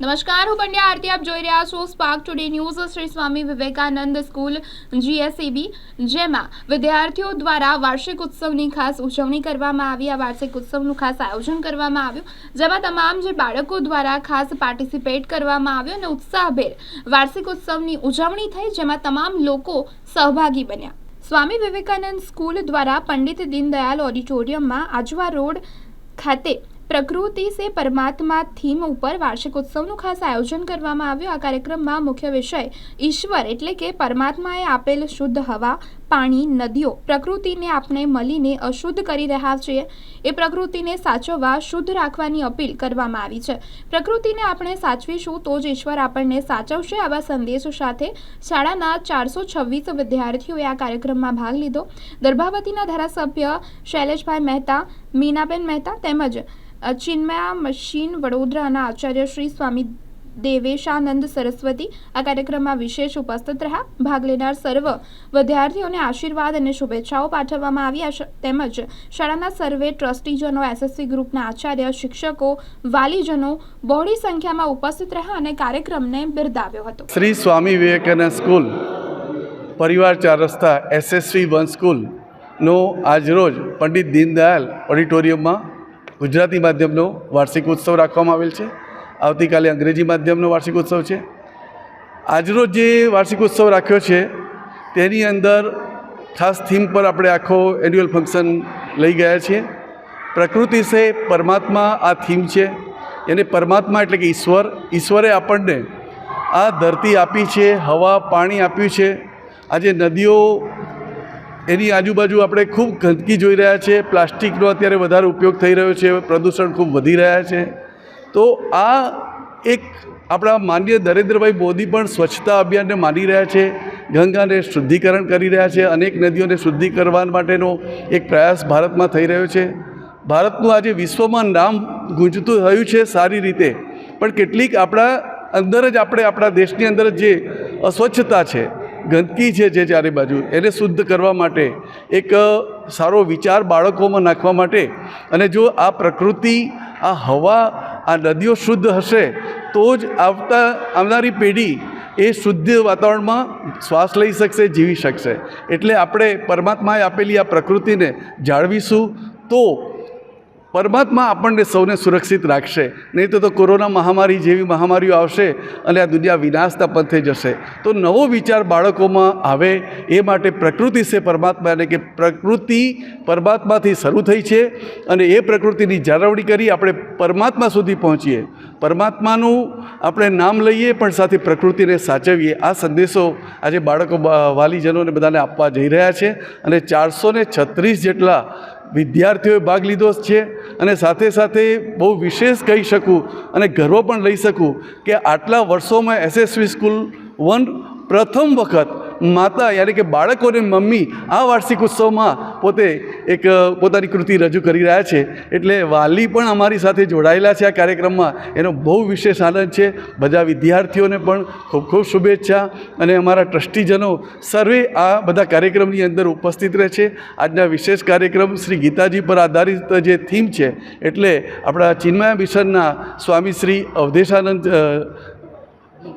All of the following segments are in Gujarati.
નમસ્કાર, હું પંડ્યા આરતી. આપ જોઈ રહ્યા છો Spark Today News Shri Swami Vivekananda school GSEB જેમાં વિદ્યાર્થીઓ દ્વારા વાર્ષિક ઉત્સવની ખાસ ઉજવણી કરવામાં આવી. આ વાર્ષિક ઉત્સવનું ખાસ આયોજન કરવામાં આવ્યું, જેમાં તમામ જે બાળકો દ્વારા ખાસ પાર્ટિસિપેટ કરવામાં આવ્યો અને ઉત્સાહભેર વાર્ષિક ઉત્સવની ઉજવણી થઈ, જેમાં તમામ લોકો સહભાગી બન્યા. સ્વામી વિવેકાનંદ સ્કૂલ દ્વારા પંડિત દીનદયાલ ઓડિટોરિયમમાં આજવા રોડ ખાતે પ્રકૃતિ સે પરમાત્મા થીમ ઉપર વાર્ષિક ઉત્સવનું ખાસ આયોજન કરવામાં આવ્યું. આ કાર્યક્રમમાં મુખ્ય વિષય ઈશ્વર એટલે કે પરમાત્માએ આપેલ શુદ્ધ હવા પાણી, નદીઓ પ્રકૃતિને આપણે મળીને અશુદ્ધ કરી રહ્યા છીએ. એ પ્રકૃતિને સાચવવા, શુદ્ધ રાખવાની અપીલ કરવામાં આવી છે. પ્રકૃતિને આપણે સાચવીશું તો જ ઈશ્વર આપણને સાચવશે આવા સંદેશ સાથે. શાળાના ચારસો છવ્વીસ વિદ્યાર્થીઓએ આ કાર્યક્રમમાં ભાગ લીધો. દર્ભાવતીના ધારાસભ્ય શૈલેષભાઈ મહેતા, મીનાબેન મહેતા તેમજ ચિન્મયા મશીન વડોદરાના આચાર્ય શ્રી સ્વામી દેવેશાનંદ સરસ્વતી આ કાર્યક્રમમાં વિશેષ ઉપસ્થિત રહ્યા. ભાગ લેનાર સર્વ વિદ્યાર્થીઓને આશીર્વાદ અને શુભેચ્છાઓ પાઠવવામાં આવી આ તેમજ શાળાના સર્વે ટ્રસ્ટીજનો, એસએસસી ગ્રુપના આચાર્ય, શિક્ષકો, વાલીજનો બહોળી સંખ્યામાં ઉપસ્થિત રહ્યા અને કાર્યક્રમને બિરદાવ્યો હતો. શ્રી સ્વામી વિવેકાનંદ સ્કૂલ પરિવાર ચાર રસ્તા એસએસવી વન સ્કૂલનો આજરોજ પંડિત દીનદયાલ ઓડિટોરિયમમાં ગુજરાતી માધ્યમનો વાર્ષિક ઉત્સવ રાખવામાં આવેલ છે. આવતીકાલે અંગ્રેજી માધ્યમનો વાર્ષિક ઉત્સવ છે. આજનો જે વાર્ષિક ઉત્સવ રાખ્યો છે, તેની અંદર ખાસ થીમ પર આપણે આખો એન્યુઅલ ફંક્શન લઈ ગયા છીએ. પ્રકૃતિ સે પરમાત્મા આ થીમ છે. એને પરમાત્મા એટલે કે ઈશ્વર, ઈશ્વરે આપણને આ ધરતી આપી છે, હવા, પાણી આપ્યું છે. આજે નદીઓ એની આજુબાજુ આપણે ખૂબ ગંદકી જોઈ રહ્યા છે. પ્લાસ્ટિકનો અત્યારે વધારે ઉપયોગ થઈ રહ્યો છે, પ્રદૂષણ ખૂબ વધી રહ્યા છે. તો આ એક આપણા માન્ય નરેન્દ્રભાઈ મોદી પણ સ્વચ્છતા અભિયાનને માની રહ્યા છે, ગંગાને શુદ્ધિકરણ કરી રહ્યા છે, અનેક નદીઓને શુદ્ધિ કરવા માટેનો એક પ્રયાસ ભારતમાં થઈ રહ્યો છે. ભારતનું આજે વિશ્વમાં નામ ગુંજતું થયું છે સારી રીતે, પણ કેટલીક આપણા અંદર જ આપણે આપણા દેશની અંદર જે અસ્વચ્છતા છે, ગંદકી છે જે ચારે બાજુ, એને શુદ્ધ કરવા માટે એક સારો વિચાર બાળકોમાં નાખવા માટે અને જો આ પ્રકૃતિ, આ હવા આ નદીઓ શુદ્ધ હશે, તો જ આવતા, આવનારી પેઢી એ શુદ્ધ વાતાવરણમાં શ્વાસ લઈ શકશે, જીવી શકશે. એટલે આપણે પરમાત્માએ આપેલી આ પ્રકૃતિને જાળવીશું. તો પરમાત્મા આપણને સૌને સુરક્ષિત રાખશે. નહીં તો કોરોના મહામારી જેવી મહામારીઓ આવશે અને આ દુનિયા વિનાશના પંથે જશે. તો નવો વિચાર બાળકોમાં આવે એ માટે પ્રકૃતિ છે પરમાત્મા એટલે કે પ્રકૃતિ પરમાત્માથી શરૂ થઈ છે અને એ પ્રકૃતિની જાળવણી કરી આપણે પરમાત્મા સુધી પહોંચીએ. પરમાત્માનું આપણે નામ લઈએ પણ સાથે પ્રકૃતિને સાચવીએ. આ સંદેશો આજે બાળકો વાલીજનોને બધાને આપવા જઈ રહ્યા છે અને ચારસો ને છત્રીસ જેટલા વિદ્યાર્થીઓએ ભાગ લીધો છે અને સાથે સાથે બહુ વિશેષ કહી શકું અને ગર્વ પણ લઈ શકું કે આટલા વર્ષોમાં એસએસવી સ્કૂલ વન પ્રથમ વખત માતા યાની કે બાળકોને મમ્મી આ વાર્ષિક ઉત્સવમાં પોતે એક પોતાની કૃતિ રજૂ કરી રહ્યા છે. એટલે વાલી પણ અમારી સાથે જોડાયેલા છે આ કાર્યક્રમમાં. એનો બહુ વિશેષ આનંદ છે. બધા વિદ્યાર્થીઓને પણ ખૂબ ખૂબ શુભેચ્છા અને અમારા ટ્રસ્ટીજનો સર્વે આ બધા કાર્યક્રમની અંદર ઉપસ્થિત રહે છે. આજના વિશેષ કાર્યક્રમ શ્રી ગીતાજી પર આધારિત જે થીમ છે, એટલે આપણા ચિન્મયા મિશનના સ્વામી શ્રી અવધેશાનંદ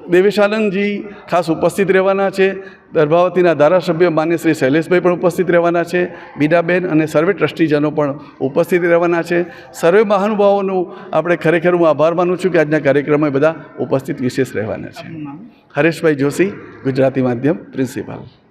દેવેશાનંદજી ખાસ ઉપસ્થિત રહેવાના છે. દર્ભાવતીના ધારાસભ્ય માન્ય શ્રી શૈલેષભાઈ પણ ઉપસ્થિત રહેવાના છે. બીડાબેન અને સર્વે ટ્રસ્ટીજનો પણ ઉપસ્થિત રહેવાના છે. સર્વે મહાનુભાવોનું આપણે ખરેખર હું આભાર માનું છું કે આજના કાર્યક્રમમાં બધા ઉપસ્થિત વિશેષ રહેવાના છે. હરેશભાઈ જોશી ગુજરાતી માધ્યમ પ્રિન્સિપાલ.